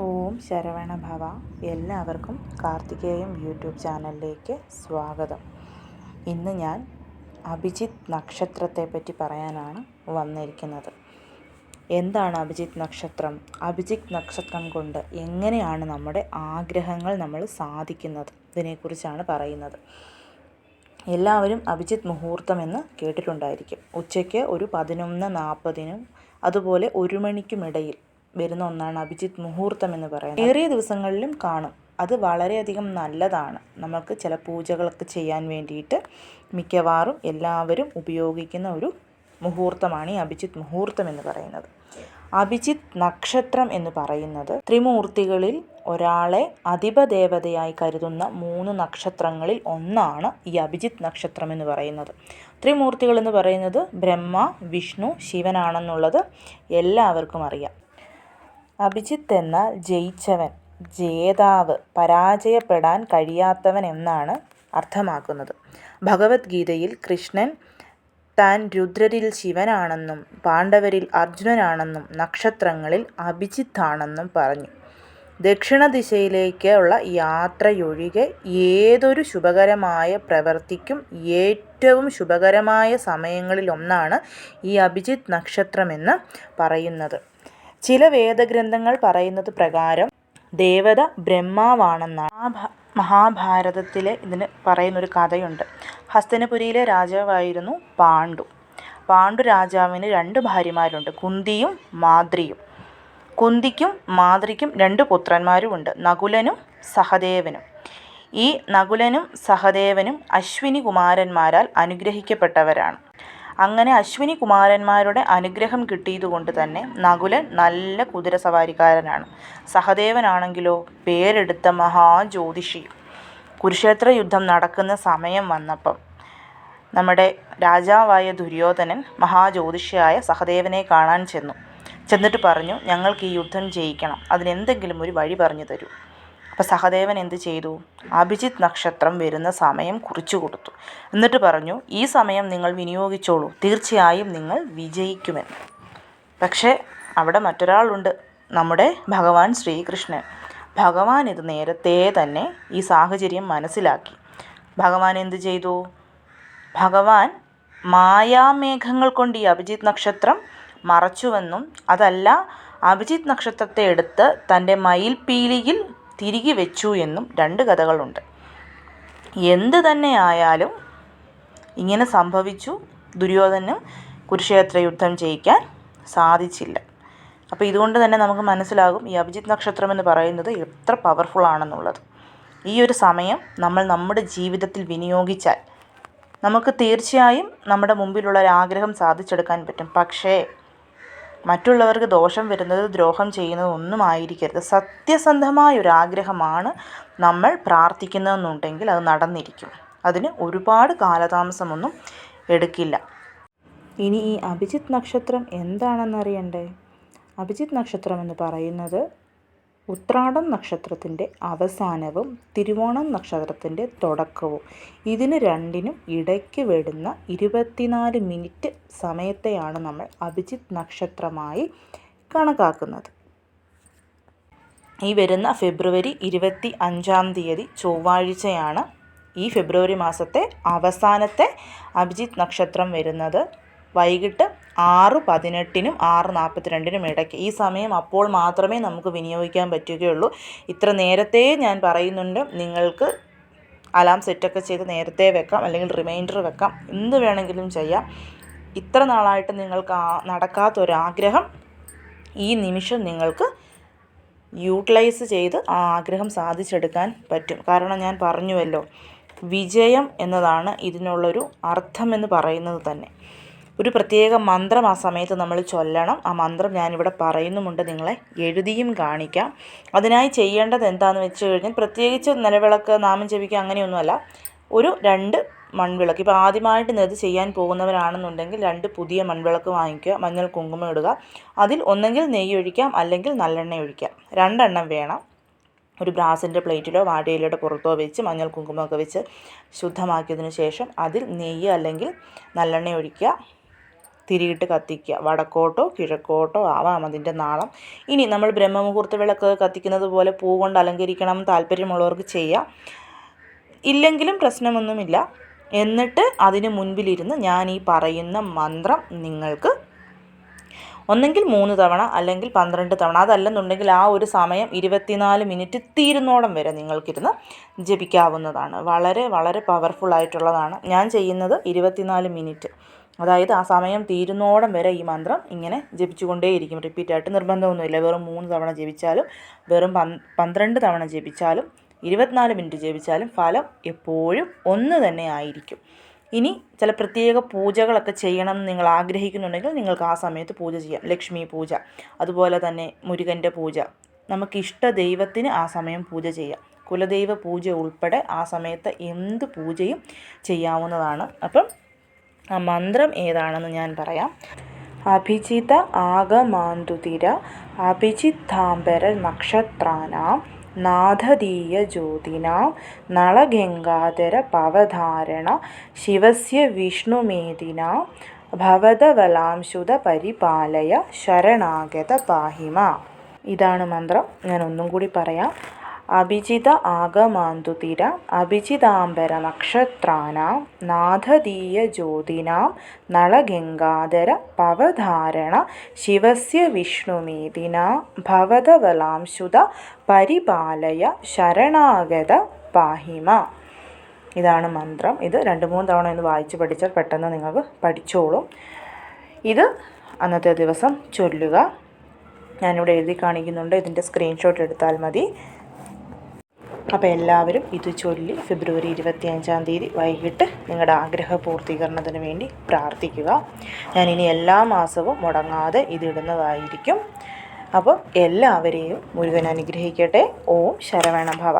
ഓം ശരവണ ഭവ എല്ലാവർക്കും കാർത്തികേയം യൂട്യൂബ് ചാനലിലേക്ക് സ്വാഗതം. ഇന്ന് ഞാൻ അഭിജിത്ത് നക്ഷത്രത്തെപ്പറ്റി പറയാനാണ് വന്നിരിക്കുന്നത്. എന്താണ് അഭിജിത്ത് നക്ഷത്രം? അഭിജിത്ത് നക്ഷത്രം കൊണ്ട് എങ്ങനെയാണ് നമ്മുടെ ആഗ്രഹങ്ങൾ നമ്മൾ സാധിക്കുന്നത്? ഇതിനെക്കുറിച്ചാണ് പറയുന്നത്. എല്ലാവരും അഭിജിത്ത് മുഹൂർത്തം എന്ന് കേട്ടിട്ടുണ്ടായിരിക്കും. ഉച്ചയ്ക്ക് ഒരു പതിനൊന്ന് നാൽപ്പതിനും അതുപോലെ ഒരു മണിക്കുമിടയിൽ വരുന്ന ഒന്നാണ് അഭിജിത്ത് മുഹൂർത്തം എന്ന് പറയുന്നത്. ഏറിയ ദിവസങ്ങളിലും കാണും. അത് വളരെയധികം നല്ലതാണ്. നമുക്ക് ചില പൂജകളൊക്കെ ചെയ്യാൻ വേണ്ടിയിട്ട് മിക്കവാറും എല്ലാവരും ഉപയോഗിക്കുന്ന ഒരു മുഹൂർത്തമാണ് ഈ അഭിജിത്ത് മുഹൂർത്തം എന്ന് പറയുന്നത്. അഭിജിത്ത് നക്ഷത്രം എന്ന് പറയുന്നത് ത്രിമൂർത്തികളിൽ ഒരാളെ അധിപദേവതയായി കരുതുന്ന മൂന്ന് നക്ഷത്രങ്ങളിൽ ഒന്നാണ് ഈ അഭിജിത്ത് നക്ഷത്രം എന്ന് പറയുന്നത്. ത്രിമൂർത്തികൾ എന്ന് പറയുന്നത് ബ്രഹ്മ വിഷ്ണു ശിവനാണെന്നുള്ളത് എല്ലാവർക്കും അറിയാം. അഭിജിത്ത് എന്നാൽ ജയിച്ചവൻ ജേതാവ് പരാജയപ്പെടാൻ കഴിയാത്തവൻ എന്നാണ് അർത്ഥമാക്കുന്നത്. ഭഗവത്ഗീതയിൽ കൃഷ്ണൻ താൻ രുദ്രരിൽ ശിവനാണെന്നും പാണ്ഡവരിൽ അർജുനനാണെന്നും നക്ഷത്രങ്ങളിൽ അഭിജിത്താണെന്നും പറഞ്ഞു. ദക്ഷിണ ദിശയിലേക്കുള്ള യാത്രയൊഴികെ ഏതൊരു ശുഭകരമായ പ്രവർത്തിക്കും ഏറ്റവും ശുഭകരമായ സമയങ്ങളിലൊന്നാണ് ഈ അഭിജിത്ത് നക്ഷത്രമെന്ന് പറയുന്നത്. ചില വേദഗ്രന്ഥങ്ങൾ പറയുന്നത് പ്രകാരം ദേവത ബ്രഹ്മാവാണെന്നാണ്. മഹാഭാരതത്തിലെ ഇതിന് പറയുന്നൊരു കഥയുണ്ട്. ഹസ്തനപുരിയിലെ രാജാവായിരുന്നു പാണ്ഡു. പാണ്ഡു രാജാവിന് രണ്ട് ഭാര്യമാരുണ്ട്. കുന്തിയും മാദ്രിയും കുന്തിക്കും മാദ്രിക്കും രണ്ട് പുത്രന്മാരുമുണ്ട്. നകുലനും സഹദേവനും. ഈ നകുലനും സഹദേവനും അശ്വിനി കുമാരന്മാരാൽ അനുഗ്രഹിക്കപ്പെട്ടവരാണ്. അങ്ങനെ അശ്വിനി കുമാരന്മാരുടെ അനുഗ്രഹം കിട്ടിയതുകൊണ്ട് തന്നെ നകുലൻ നല്ല കുതിര സവാരിക്കാരനാണ്. സഹദേവനാണെങ്കിലോ? പേരെടുത്ത മഹാജ്യോതിഷി. കുരുക്ഷേത്ര യുദ്ധം നടക്കുന്ന സമയം വന്നപ്പം നമ്മുടെ രാജാവായ ദുര്യോധനൻ മഹാജ്യോതിഷിയായ സഹദേവനെ കാണാൻ ചെന്നു. ചെന്നിട്ട് പറഞ്ഞു ഞങ്ങൾക്ക് ഈ യുദ്ധം ജയിക്കണം. അതിനെന്തെങ്കിലും ഒരു വഴി പറഞ്ഞു തരൂ. അപ്പോൾ സഹദേവൻ എന്ത് ചെയ്തു? അഭിജിത്ത് നക്ഷത്രം വരുന്ന സമയം കുറിച്ചു കൊടുത്തു. എന്നിട്ട് പറഞ്ഞു ഈ സമയം നിങ്ങൾ വിനിയോഗിച്ചോളൂ. തീർച്ചയായും നിങ്ങൾ വിജയിക്കുമെന്ന്. പക്ഷേ അവിടെ മറ്റൊരാളുണ്ട്. നമ്മുടെ ഭഗവാൻ ശ്രീകൃഷ്ണൻ. ഭഗവാൻ ഇത് നേരത്തെ തന്നെ ഈ സാഹചര്യം മനസ്സിലാക്കി. ഭഗവാൻ എന്ത് ചെയ്തു? ഭഗവാൻ മായാമേഘങ്ങൾ കൊണ്ട് ഈ അഭിജിത്ത് നക്ഷത്രം മറച്ചുവെന്നും അതല്ല അഭിജിത്ത് നക്ഷത്രത്തെ എടുത്ത് തന്റെ മയിൽപീലിയിൽ തിരികെ വെച്ചു എന്നും രണ്ട് കഥകളുണ്ട്. എന്ത് തന്നെ ആയാലും ഇങ്ങനെ സംഭവിച്ചു. ദുര്യോധനും കുരുക്ഷേത്ര യുദ്ധം ജയിക്കാൻ സാധിച്ചില്ല. അപ്പോൾ ഇതുകൊണ്ട് തന്നെ നമുക്ക് മനസ്സിലാകും ഈ അഭിജിത് നക്ഷത്രം എന്ന് പറയുന്നത് എത്ര പവർഫുൾ ആണെന്നുള്ളത്. ഈ ഒരു സമയം നമ്മൾ നമ്മുടെ ജീവിതത്തിൽ വിനിയോഗിച്ചാൽ നമുക്ക് തീർച്ചയായും നമ്മുടെ മുമ്പിലുള്ള ഒരു ആഗ്രഹം സാധിച്ചെടുക്കാൻ പറ്റും. പക്ഷേ മറ്റുള്ളവർക്ക് ദോഷം വരുന്നത് ദ്രോഹം ചെയ്യുന്നത് ഒന്നും ആയിരിക്കരുത്. സത്യസന്ധമായ ഒരു ആഗ്രഹമാണ് നമ്മൾ പ്രാർത്ഥിക്കുന്നതെന്നുണ്ടെങ്കിൽ അത് നടന്നിരിക്കും. അതിന് ഒരുപാട് കാലതാമസമൊന്നും എടുക്കില്ല. ഇനി ഈ അഭിജിത്ത് നക്ഷത്രം എന്താണെന്നറിയണ്ടേ? അഭിജിത്ത് നക്ഷത്രം എന്ന് പറയുന്നത് ഉത്രാടം നക്ഷത്രത്തിന്റെ അവസാനവും തിരുവോണം നക്ഷത്രത്തിന്റെ തുടക്കവും. ഇതിന് രണ്ടിനും ഇടയ്ക്ക് വരുന്ന ഇരുപത്തിനാല് മിനിറ്റ് സമയത്തെയാണ് നമ്മൾ അഭിജിത്ത് നക്ഷത്രമായി കണക്കാക്കുന്നത്. ഈ വരുന്ന ഫെബ്രുവരി ഇരുപത്തി അഞ്ചാം തീയതി ചൊവ്വാഴ്ചയാണ് ഈ ഫെബ്രുവരി മാസത്തെ അവസാനത്തെ അഭിജിത്ത് നക്ഷത്രം വരുന്നത്. വൈകിട്ട് ആറ് പതിനെട്ടിനും ആറ് നാൽപ്പത്തിരണ്ടിനും ഇടയ്ക്ക്. ഈ സമയം അപ്പോൾ മാത്രമേ നമുക്ക് വിനിയോഗിക്കാൻ പറ്റുകയുള്ളൂ. ഇത്ര നേരത്തെ ഞാൻ പറയുന്നുണ്ട്. നിങ്ങൾക്ക് അലാം സെറ്റൊക്കെ ചെയ്ത് നേരത്തെ വെക്കാം. അല്ലെങ്കിൽ റിമൈൻഡർ വെക്കാം. എന്ത് വേണമെങ്കിലും ചെയ്യാം. ഇത്ര നാളായിട്ട് നിങ്ങൾക്ക് നടക്കാത്തൊരാഗ്രഹം ഈ നിമിഷം നിങ്ങൾക്ക് യൂട്ടിലൈസ് ചെയ്ത് ആ ആഗ്രഹം സാധിച്ചെടുക്കാൻ പറ്റും. കാരണം ഞാൻ പറഞ്ഞുവല്ലോ വിജയം എന്നതാണ് ഇതിനുള്ളൊരു അർത്ഥമെന്ന് പറയുന്നത് തന്നെ. ഒരു പ്രത്യേക മന്ത്രം ആ സമയത്ത് നമ്മൾ ചൊല്ലണം. ആ മന്ത്രം ഞാനിവിടെ പറയുന്നുമുണ്ട്. നിങ്ങളെ എഴുതിയും കാണിക്കാം. അതിനായി ചെയ്യേണ്ടത് എന്താണെന്ന് വെച്ച് കഴിഞ്ഞാൽ പ്രത്യേകിച്ച് നിലവിളക്ക് നാമം ജപിക്കുക അങ്ങനെയൊന്നുമല്ല. ഒരു രണ്ട് മൺവിളക്ക്. ഇപ്പോൾ ആദ്യമായിട്ട് ഇത് ചെയ്യാൻ പോകുന്നവരാണെന്നുണ്ടെങ്കിൽ രണ്ട് പുതിയ മൺവിളക്ക് വാങ്ങിക്കുക മഞ്ഞൾ കുങ്കുമം ഇടുക. അതിൽ ഒന്നെങ്കിൽ നെയ്യ് ഒഴിക്കാം അല്ലെങ്കിൽ നല്ലെണ്ണ ഒഴിക്കാം. രണ്ടെണ്ണം വേണം. ഒരു ബ്രാസിന്റെ പ്ലേറ്റിലോ വാഴയിലയുടെ പുറത്തോ വെച്ച് മഞ്ഞൾ കുങ്കുമമൊക്കെ വെച്ച് ശുദ്ധമാക്കിയതിന് ശേഷം അതിൽ നെയ്യ് അല്ലെങ്കിൽ നല്ലെണ്ണ ഒഴിക്കുക. തിരിയിട്ട് കത്തിക്കുക. വടക്കോട്ടോ കിഴക്കോട്ടോ ആവാം അതിന്റെ നാളം. ഇനി നമ്മൾ ബ്രഹ്മമുഹൂർത്ത വിളക്ക് കത്തിക്കുന്നത് പോലെ പൂ കൊണ്ട് അലങ്കരിക്കണം താല്പര്യമുള്ളവർക്ക് ചെയ്യാം. ഇല്ലെങ്കിലും പ്രശ്നമൊന്നുമില്ല. എന്നിട്ട് അതിന് മുൻപിലിരുന്ന് ഞാൻ ഈ പറയുന്ന മന്ത്രം നിങ്ങൾക്ക് ഒന്നെങ്കിൽ മൂന്ന് തവണ അല്ലെങ്കിൽ പന്ത്രണ്ട് തവണ അതല്ലെന്നുണ്ടെങ്കിൽ ആ ഒരു സമയം ഇരുപത്തിനാല് മിനിറ്റ് തീരുന്നോടം വരെ നിങ്ങൾക്കിരുന്ന് ജപിക്കാവുന്നതാണ്. വളരെ വളരെ പവർഫുൾ ആയിട്ടുള്ളതാണ്. ഞാൻ ചെയ്യുന്നത് ഇരുപത്തിനാല് മിനിറ്റ്. അതായത് ആ സമയം തീരുന്നോടം വരെ ഈ മന്ത്രം ഇങ്ങനെ ജപിച്ചുകൊണ്ടേയിരിക്കും. റിപ്പീറ്റായിട്ട് നിർബന്ധമൊന്നുമില്ല. വെറും മൂന്ന് തവണ ജപിച്ചാലും വെറും പന്ത്രണ്ട് തവണ ജപിച്ചാലും ഇരുപത്തിനാല് മിനിറ്റ് ജപിച്ചാലും ഫലം എപ്പോഴും ഒന്ന് തന്നെ ആയിരിക്കും. ഇനി ചില പ്രത്യേക പൂജകളൊക്കെ ചെയ്യണം എന്ന് നിങ്ങൾ ആഗ്രഹിക്കുന്നുണ്ടെങ്കിൽ നിങ്ങൾക്ക് ആ സമയത്ത് പൂജ ചെയ്യാം. ലക്ഷ്മി പൂജ അതുപോലെ തന്നെ മുരുകന്റെ പൂജ. നമുക്ക് ഇഷ്ട ദൈവത്തിന് ആ സമയം പൂജ ചെയ്യാം. കുലദൈവ പൂജ ഉൾപ്പെടെ ആ സമയത്ത് എന്ത് പൂജയും ചെയ്യാവുന്നതാണ്. അപ്പം ആ മന്ത്രം ഏതാണെന്ന് ഞാൻ പറയാം. അഭിജിത ആഗമാന്തുതിര അഭിജിത്താംബര നക്ഷത്രാനാം നാഥദീയ ജ്യോതിനാം നളഗംഗാധര പവധാരണ ശിവസ്യ വിഷ്ണുമേദിനാം ഭവതവലാംശുത പരിപാലയ ശരണാഗത പാഹിമ. ഇതാണ് മന്ത്രം. ഞാൻ ഒന്നും കൂടി പറയാം. അഭിജിത ആഗമാന്തുതിര അഭിജിതാംബര നക്ഷത്രാനാം നാഥദീയജ്യോതിനാം നളഗംഗാധര പവധാരണ ശിവസ്യ വിഷ്ണുമേദിന ഭവതവലാംശുത പരിപാലയ ശരണാഗത പാഹിമ. ഇതാണ് മന്ത്രം. ഇത് രണ്ട് മൂന്ന് തവണ ഒന്ന് വായിച്ച് പഠിച്ചാൽ പെട്ടെന്ന് നിങ്ങൾക്ക് പഠിച്ചോളും. ഇത് അന്നത്തെ ദിവസം ചൊല്ലുക. ഞാനിവിടെ എഴുതി കാണിക്കുന്നുണ്ട്. ഇതിന്റെ സ്ക്രീൻഷോട്ട് എടുത്താൽ മതി. അപ്പോൾ എല്ലാവരും ഇത് ചൊല്ലി ഫെബ്രുവരി ഇരുപത്തി അഞ്ചാം തീയതി വൈകിട്ട് നിങ്ങളുടെ ആഗ്രഹ പൂർത്തീകരണത്തിന് വേണ്ടി പ്രാർത്ഥിക്കുക. ഞാനിനി എല്ലാ മാസവും മുടങ്ങാതെ ഇതിടുന്നതായിരിക്കും അപ്പോൾ എല്ലാവരെയും മുരുകൻ അനുഗ്രഹിക്കട്ടെ. ഓം ശരവേണ ഭവ